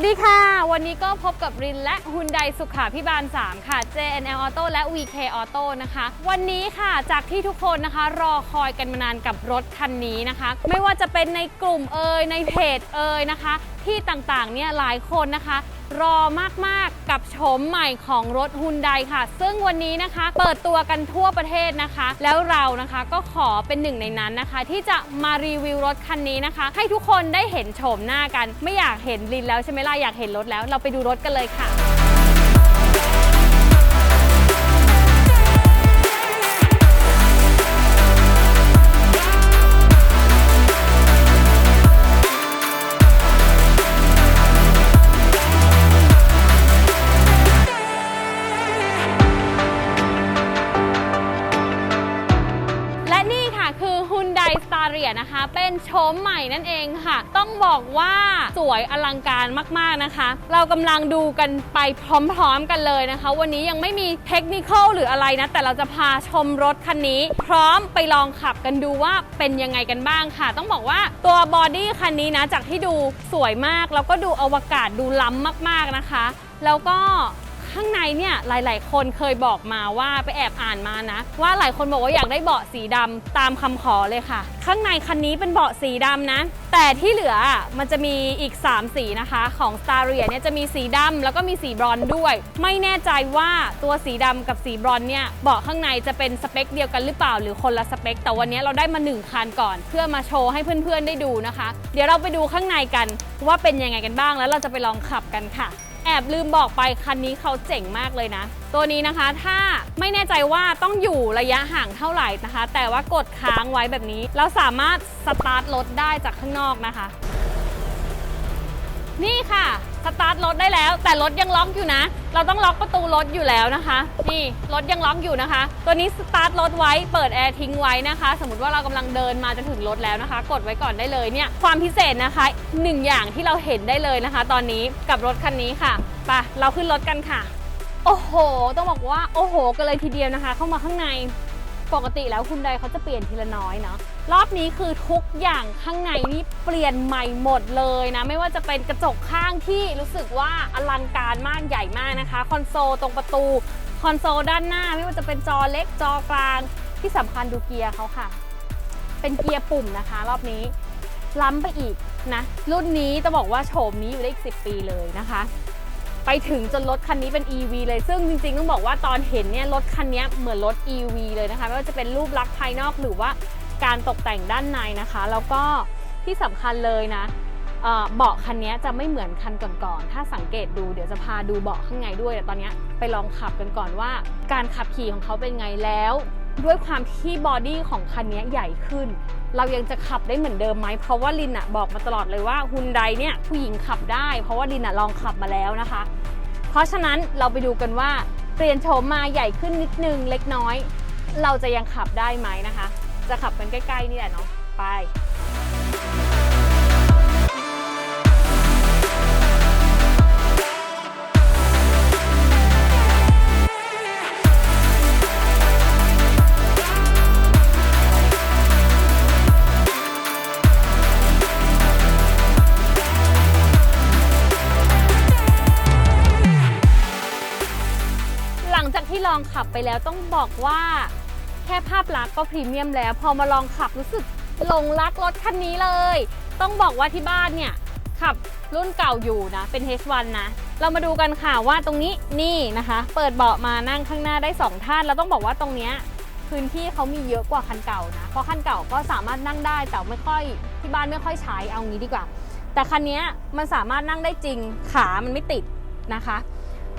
วัสดีค่ะ วันนี้ก็พบกับรินและฮุนไดสุขาพิบาล 3 ค่ะ JNL Auto และ VK Auto นะคะ วันนี้ค่ะจากที่ทุกคนนะคะ รอคอยกันมานานกับรถคันนี้นะคะ ไม่ว่าจะเป็นในกลุ่มเอ่ยในเพจเอ่ยนะคะ ที่ต่างๆเนี่ยหลายคนนะคะ รอมากๆกับโฉมใหม่ของรถฮุนไดค่ะ ซึ่งวันนี้นะคะเปิดตัวกันทั่วประเทศนะคะ แล้วเรานะคะก็ขอเป็นหนึ่งในนั้นนะคะ ที่จะมารีวิวรถคันนี้นะคะ ให้ทุกคนได้เห็นโฉมหน้ากัน ไม่อยากเห็นลินแล้วใช่ไหมล่ะอยากเห็นรถแล้ว เราไปดูรถกันเลยค่ะและ Hyundai Staria นะคะ เป็นโฉมใหม่นั่นเองค่ะ ต้องบอกว่าสวยอลังการมากๆนะคะ เรากำลังดูกันไปพร้อมๆกันเลยนะคะ วันนี้ยังไม่มีเทคนิคอลหรืออะไรนะ แต่เราจะพาชมรถคันนี้ พร้อมไปลองขับกันดูว่าเป็นยังไงกันบ้างค่ะ ต้องบอกว่าตัวบอดี้คันนี้นะ จากที่ดูสวยมาก แล้วก็ดูอวกาศดูล้ำมากๆนะคะ แล้วก็ ข้างในเนี่ยหลาย ๆ คนเคยบอกมาว่าไปแอบอ่านมานะ ว่าหลายคนบอกว่าอยากได้เบาะสีดำตามคำขอเลยค่ะ ข้างในคันนี้เป็นเบาะสีดำนะ แต่ที่เหลือมันจะมีอีก 3 สีนะคะของ s t a r i a เนี่ยจะมีสีดำแล้วก็มีสีบรอนด้วย ไม่แน่ใจว่าตัวสีดำกับสีบรอนเนี่ยเบาะข้างในจะเป็นสเปคเดียวกันหรือเปล่าหรือคนละสเปค แต่วันนี้เราได้มา 1คันก่อน เพื่อมาโชว์ให้เพื่อน ๆ ได้ดูนะคะ เดี๋ยวเราไปดูข้างในกันว่าเป็นยังไงกันบ้างแล้วเราจะไปลองขับกันค่ะ แอบลืมบอกไปคันนี้เขาเจ๋งมากเลยนะ ตัวนี้นะคะถ้าไม่แน่ใจว่าต้องอยู่ระยะห่างเท่าไหร่นะคะ แต่ว่ากดค้างไว้แบบนี้ เราสามารถสตาร์ทรถได้จากข้างนอกนะคะ นี่ค่ะ สตาร์ทรถได้แล้ว แต่รถยังล็อกอยู่นะ เราต้องล็อกประตูรถอยู่แล้วนะคะ นี่รถยังล็อกอยู่นะคะ ตัวนี้สตาร์ทรถไว้เปิดแอร์ทิ้งไว้นะคะ สมมติว่าเรากำลังเดินมาจะถึงรถแล้วนะคะ กดไว้ก่อนได้เลยเนี่ยความพิเศษนะคะหนึ่งอย่างที่เราเห็นได้เลยนะคะ ตอนนี้กับรถคันนี้ค่ะไปเราขึ้นรถกันค่ะ โอ้โห ต้องบอกว่าโอ้โห กันเลยทีเดียวนะคะ เข้ามาข้างใน ปกติแล้วคุณใดเขาจะเปลี่ยนทีละน้อยเนาะรอบนี้คือทุกอย่างข้างในนี่เปลี่ยนใหม่หมดเลยนะ ไม่ว่าจะเป็นกระจกข้างที่รู้สึกว่าอลังการมากใหญ่มากนะคะ คอนโซลตรงประตู คอนโซลด้านหน้า ไม่ว่าจะเป็นจอเล็กจอกลาง ที่สำคัญดูเกียร์เขาค่ะ เป็นเกียร์ปุ่มนะคะ รอบนี้ล้ำไปอีกนะ รุ่นนี้จะบอกว่าโฉมนี้อยู่ได้อีก 10 ปีเลยนะคะ ไปถึงจนรถคันนี้เป็น EV เลย ซึ่งจริงๆ ต้องบอกว่าตอนเห็นเนี่ยรถคันนี้เหมือนรถ EV เลยนะคะ ไม่ว่าจะเป็นรูปลักษณ์ภายนอกหรือว่าการตกแต่งด้านในนะคะ แล้วก็ที่สำคัญเลยนะเอ่อเบาะคันนี้จะไม่เหมือนคันก่อนๆ ถ้าสังเกตดูเดี๋ยวจะพาดูเบาะข้างในด้วย แต่ตอนนี้ไปลองขับกันก่อนว่า การขับขี่ของเขาเป็นไงแล้ว ด้วยความที่บอดี้ของคันนี้ใหญ่ขึ้น เรายังจะขับได้เหมือนเดิมไหมเพราะว่าลินอะบอกมาตลอดเลยว่าฮุนไดเนี่ยผู้หญิงขับได้ เพราะว่าลินอะลองขับมาแล้วนะคะ เพราะฉะนั้นเราไปดูกันว่าเปลี่ยนโฉมมาใหญ่ขึ้นนิดนึงเล็กน้อย เราจะยังขับได้ไหมนะคะ จะขับกันใกล้ๆนี่แหละเนาะไป ลังจากที่ลองขับไปแล้วต้องบอกว่าแค่ภาพลักษณ์ก็พรีเมียมแล้ว พอมาลองขับรู้สึกหลงรักรถคันนี้เลย ต้องบอกว่าที่บ้านเนี่ยขับรุ่นเก่าอยู่นะ เป็น H1 นะ เรามาดูกันค่ะว่าตรงนี้นี่นะคะ เปิดเบาะมานั่งข้างหน้าได้ 2 ท่านแล้วต้องบอกว่าตรงเนี้ยพื้นที่เขามีเยอะกว่าคันเก่านะ เพราะคันเก่าก็สามารถนั่งได้แต่ไม่ค่อยที่บ้านไม่ค่อยใช้เอางี้ดีกว่า แต่คันเนี้ยมันสามารถนั่งได้จริงขามันไม่ติดนะคะ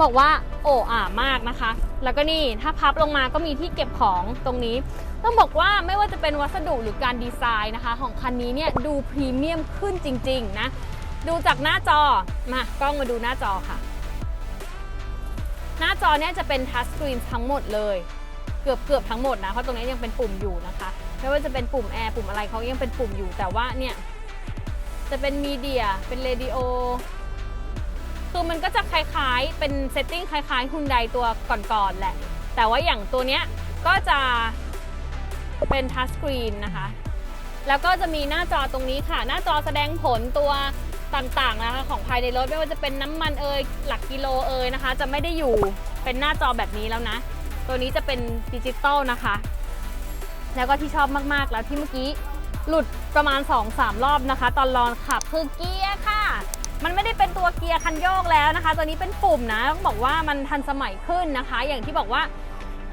บอกว่าโอ้อ่ามากนะคะ แล้วก็นี่ถ้าพับลงมาก็มีที่เก็บของตรงนี้ ต้องบอกว่าไม่ว่าจะเป็นวัสดุหรือการดีไซน์นะคะ ของคันนี้เนี่ยดูพรีเมียมขึ้นจริง ๆ นะ ดูจากหน้าจอมากล้องมาดูหน้าจอค่ะ หน้าจอเนี่ยจะเป็นทัชสกรีนทั้งหมดเลยเกือบเกือบทั้งหมดนะเพราะตรงนี้ยังเป็นปุ่มอยู่นะคะไม่ว่าจะเป็นปุ่มแอร์ปุ่มอะไรเขายังเป็นปุ่มอยู่แต่ว่าเนี่ยจะเป็นมีเดียเป็นเรดิโอ คือมันก็จะคล้ายๆ เป็นเซตติ้งคล้ายๆฮุนไดตัวก่อนๆแหละ แต่ว่าอย่างตัวเนี้ยก็จะเป็นทัชสกรีนนะคะ แล้วก็จะมีหน้าจอตรงนี้ค่ะ หน้าจอแสดงผลตัวต่างๆนะคะของภายในรถไม่ว่าจะเป็นน้ำมันเอ่ยหลักกิโลเอ่ยนะคะ จะไม่ได้อยู่เป็นหน้าจอแบบนี้แล้วนะ ตัวนี้จะเป็นดิจิตอลนะคะ แล้วก็ที่ชอบมากๆแล้วที่เมื่อกี้หลุดประมาณ 2-3 รอบนะคะ ตอนลองขับคือเกียร์ค่ะ มันไม่ได้เป็นตัวเกียร์คันโยกแล้วนะคะ ตัวนี้เป็นปุ่มนะต้องบอกว่ามันทันสมัยขึ้นนะคะ อย่างที่บอกว่า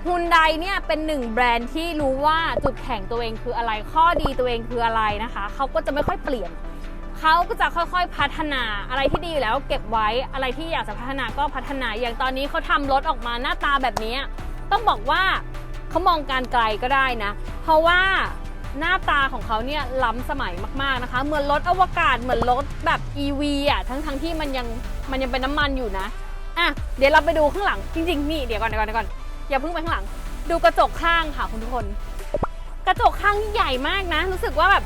ฮุนไดเนี่ยเป็นหนึ่งแบรนด์ที่รู้ว่าจุดแข็งตัวเองคืออะไร ข้อดีตัวเองคืออะไรนะคะเขาก็จะไม่ค่อยเปลี่ยนเขาก็จะค่อยๆพัฒนาอะไรที่ดีอยู่แล้วเก็บไว้อะไรที่อยากจะพัฒนาก็พัฒนาอย่างตอนนี้เขาทำรถออกมาหน้าตาแบบนี้ ต้องบอกว่าเขามองการไกลก็ได้นะ เพราะว่า หน้าตาของเขาเนี่ยล้ำสมัยมากๆนะคะ เหมือนรถอวกาศเหมือนรถแบบ EV อะทั้งทั้งๆที่มันยังมันยังเป็นน้ำมันอยู่นะอะเดี๋ยวเราไปดูข้างหลังจริงๆนี่เดี๋ยวก่อนเดี๋ยวก่อนเดี๋ยวก่อนอย่าเพิ่งไปข้างหลัง ดูกระจกข้างค่ะคุณทุกคน กระจกข้างนี่ใหญ่มากนะ รู้สึกว่าแบบ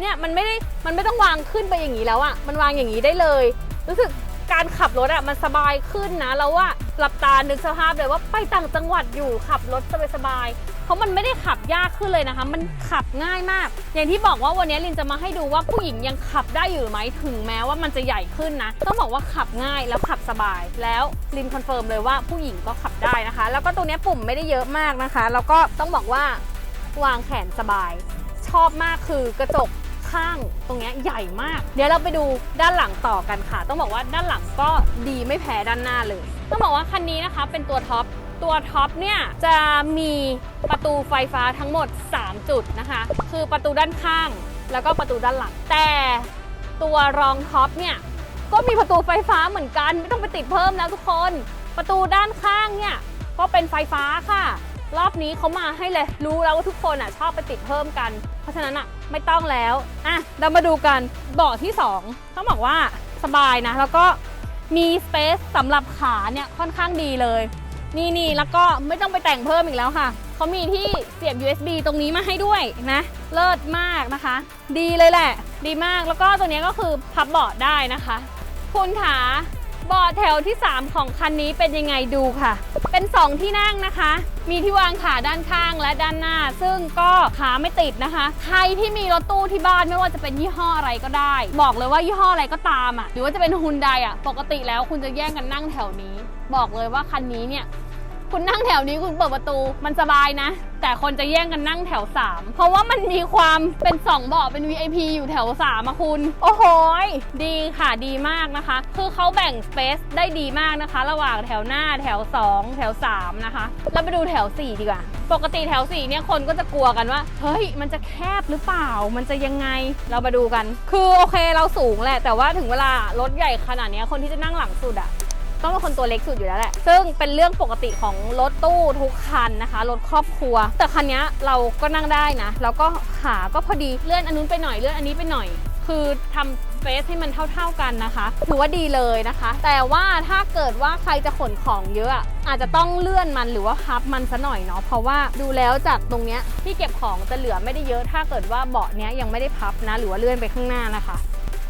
เนี่ยมันไม่ได้มันไม่ต้องวางขึ้นไปอย่างนี้แล้วอะมันวางอย่างนี้ได้เลย รู้สึก การขับรถอะมันสบายขึ้นนะแล้วว่าหลับตานึกสภาพเลยว่าไปต่างจังหวัดอยู่ขับรถสบายๆเพราะมันไม่ได้ขับยากขึ้นเลยนะคะ มันขับง่ายมาก อย่างที่บอกว่าวันนี้ลินจะมาให้ดูว่าผู้หญิงยังขับได้อยู่ไหมถึงแม้ว่ามันจะใหญ่ขึ้นนะ ต้องบอกว่าขับง่ายแล้วขับสบาย แล้วลินคอนเฟิร์มเลยว่าผู้หญิงก็ขับได้นะคะ แล้วก็ตรงเนี้ปุ่มไม่ได้เยอะมากนะคะ แล้วก็ต้องบอกว่าวางแขนสบาย ชอบมากคือกระจก ข้างตรงเนี้ยใหญ่มาก เดี๋ยวเราไปดูด้านหลังต่อกันค่ะ ต้องบอกว่าด้านหลังก็ดีไม่แพ้ด้านหน้าเลย ต้องบอกว่าคันนี้นะคะเป็นตัวท็อปตัวท็อปเนี่ยจะมีประตูไฟฟ้าทั้งหมด 3 จุดนะคะ คือประตูด้านข้างแล้วก็ประตูด้านหลัง แต่ตัวรองท็อปเนี่ยก็มีประตูไฟฟ้าเหมือนกัน ไม่ต้องไปติดเพิ่มแล้วทุกคน ประตูด้านข้างเนี่ยก็เป็นไฟฟ้าค่ะ รอบนี้เขามาให้เลยรู้แล้วว่าทุกคนอะชอบไปติดเพิ่มกัน เพราะฉะนั้นอะ ไม่ต้องแล้วอะเรามาดูกันเบาะที่ 2 ต้องบอกว่าสบายนะ แล้วก็มีสเปซสำหรับขาเนี่ยค่อนข้างดีเลย นี่นี่แล้วก็ไม่ต้องไปแต่งเพิ่มอีกแล้วค่ะ เขามีที่เสียบ USB ตรงนี้มาให้ด้วยนะ เลิศมากนะคะ ดีเลยแหละ ดีมากแล้วก็ตัวนี้ก็คือพับเบาะได้นะคะ คุณขา บาะแถวที่ 3 ของคันนี้เป็นยังไงดูค่ะ เป็น 2 ที่นั่งนะคะ มีที่วางขาด้านข้างและด้านหน้า ซึ่งก็ขาไม่ติดนะคะ ใครที่มีรถตู้ที่บ้านไม่ว่าจะเป็นยี่ห้ออะไรก็ได้ บอกเลยว่ายี่ห้ออะไรก็ตามอะหรือว่าจะเป็นฮุนไดอะปกติแล้วคุณจะแย่งกันนั่งแถวนี้ บอกเลยว่าคันนี้เนี่ย คุณนั่งแถวนี้คุณเปิดประตูมันสบายนะ แต่คนจะแย่งกันนั่งแถว 3 เพราะว่ามันมีความเป็น2เบาะเป็น VIP อยู่แถว3อะคุณ โอ้โหดีค่ะดีมากนะคะ คือเขาแบ่งสเปซได้ดีมากนะคะ ระหว่างแถวหน้าแถว 2 แถว 3 นะคะแล้วไปดูแถว 4 ดีกว่า ปกติแถว 4 เนี่ยคนก็จะกลัวกันว่า เฮ้ย มันจะแคบหรือเปล่ามันจะยังไงเรามาดูกัน คือโอเคเราสูงแหละ แต่ว่าถึงเวลารถใหญ่ขนาดนี้คนที่จะนั่งหลังสุดอะ ต้องเป็นคนตัวเล็กสุดอยู่แล้วแหละ ซึ่งเป็นเรื่องปกติของรถตู้ทุกคันนะคะ รถครอบครัว แต่คันนี้เราก็นั่งได้นะ แล้วก็ขาก็พอดี เลื่อนอันนู้นไปหน่อย เลื่อนอันนี้ไปหน่อย คือทำสเปซให้มันเท่า ๆกันนะคะถือว่าดีเลยนะคะ แต่ว่าถ้าเกิดว่าใครจะขนของเยอะอะ อาจจะต้องเลื่อนมันหรือว่าพับมันซะหน่อยเนาะเพราะว่าดูแล้วจากตรงเนี้ยที่เก็บของจะเหลือไม่ได้เยอะ ถ้าเกิดว่าเบาะเนี้ยยังไม่ได้พับนะ หรือว่าเลื่อนไปข้างหน้านะคะ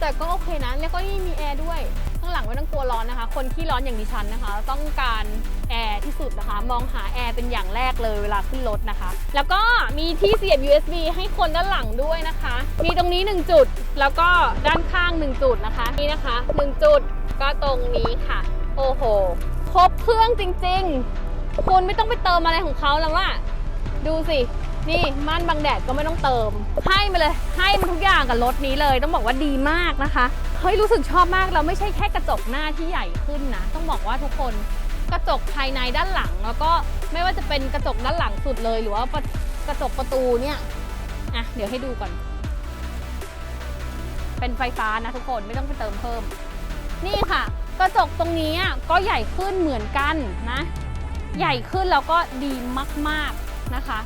แต่ก็โอเคนะแล้วก็นี่มีแอร์ด้วย ข้างหลังไม่ต้องกลัวร้อนนะคะ คนที่ร้อนอย่างดิฉันนะคะ ต้องการแอร์ที่สุดนะคะ มองหาแอร์เป็นอย่างแรกเลยเวลาขึ้นรถนะคะ แล้วก็มีที่เสียบ USB ให้คนด้านหลังด้วยนะคะ มีตรงนี้ 1 จุด แล้วก็ด้านข้าง 1 จุดนะคะ นี่นะคะ 1 จุดก็ตรงนี้ค่ะ โอ้โห ครบเครื่องจริง ๆ คุณไม่ต้องไปเติมอะไรของเขาแล้วว่าดูสิ นี่ม่านบังแดดก็ไม่ต้องเติม ให้มาเลย ให้มันทุกอย่างกับรถนี้เลย ต้องบอกว่าดีมากนะคะ เฮ้ยรู้สึกชอบมากเราไม่ใช่แค่กระจกหน้าที่ใหญ่ขึ้นนะ ต้องบอกว่าทุกคนกระจกภายในด้านหลัง แล้วก็ไม่ว่าจะเป็นกระจกด้านหลังสุดเลย หรือว่ากระจกประตูเนี่ยอะเดี๋ยวให้ดูก่อน เป็นไฟฟ้านะทุกคนไม่ต้องไปเติมเพิ่ม นี่ค่ะ กระจกตรงนี้ก็ใหญ่ขึ้นเหมือนกันนะ ใหญ่ขึ้นแล้วก็ดีมากๆนะคะ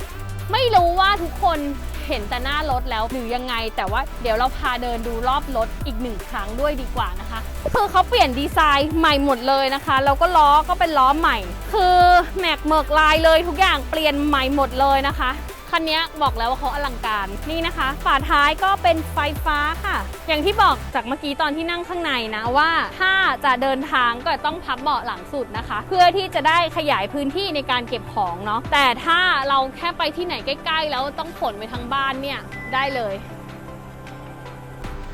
ไม่รู้ว่าทุกคนเห็นแต่หน้ารถแล้วหรือยังไง แต่ว่าเดี๋ยวเราพาเดินดูรอบรถอีกหนึ่งครั้งด้วยดีกว่านะคะ คือเขาเปลี่ยนดีไซน์ใหม่หมดเลยนะคะ แล้วก็ล้อก็เป็นล้อใหม่ คือแม็กเมิกลายเลยทุกอย่างเปลี่ยนใหม่หมดเลยนะคะ คันนี้บอกแล้วว่าเขาอลังการนี่นะคะ ฝาท้ายก็เป็นไฟฟ้าค่ะ อย่างที่บอกจากเมื่อกี้ตอนที่นั่งข้างในนะว่าถ้าจะเดินทางก็ต้องพับเบาะหลังสุดนะคะ เพื่อที่จะได้ขยายพื้นที่ในการเก็บของเนาะแต่ถ้าเราแค่ไปที่ไหนใกล้ ๆ แล้วต้องขนไปทั้งบ้านเนี่ยได้เลย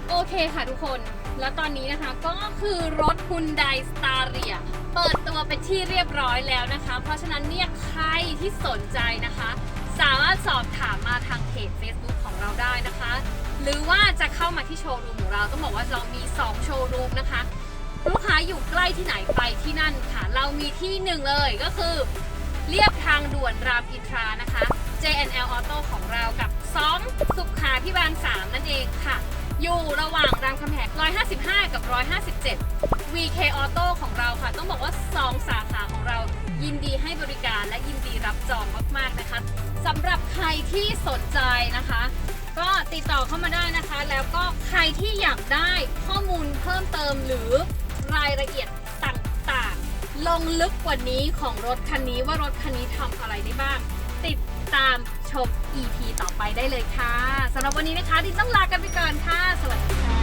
โอเคค่ะทุกคนแล้วตอนนี้นะคะก็คือรถ Hyundai Staria เปิดตัวเป็นที่เรียบร้อยแล้วนะคะ เพราะฉะนั้นเนี่ยใครที่สนใจนะคะ สามารถสอบถามมาทางเพจ Facebook ของเราได้นะคะ หรือว่าจะเข้ามาที่โชว์รูมของเราต้องบอกว่าเรามี 2 โชว์รูมนะคะ ลูกค้าอยู่ใกล้ที่ไหนไปที่นั่นค่ะ เรามีที่หนึ่งเลยก็คือเรียบทางด่วนรามอินทรานะคะ JNL Auto ของเรากับ2สุขาพิบาล 3 นั่นเองค่ะ อยู่ระหว่างรามคำแหง155 กับ 157 VK Auto ของเราค่ะ ต้องบอกว่า 2 สาขาของเรายินดีให้บริการและยินดีรับจองมาก ๆ นะคะสำหรับใครที่สนใจนะคะ ก็ติดต่อเข้ามาได้นะคะ แล้วก็ใครที่อยากได้ข้อมูลเพิ่มเติมหรือรายละเอียดต่าง ๆ ลงลึกกว่านี้ของรถคันนี้ว่ารถคันนี้ทำอะไรได้บ้าง ติดตามชม EP ต่อไปได้เลยค่ะสำหรับวันนี้นะคะดิฉันต้องลากันไปก่อนค่ะ สวัสดีค่ะ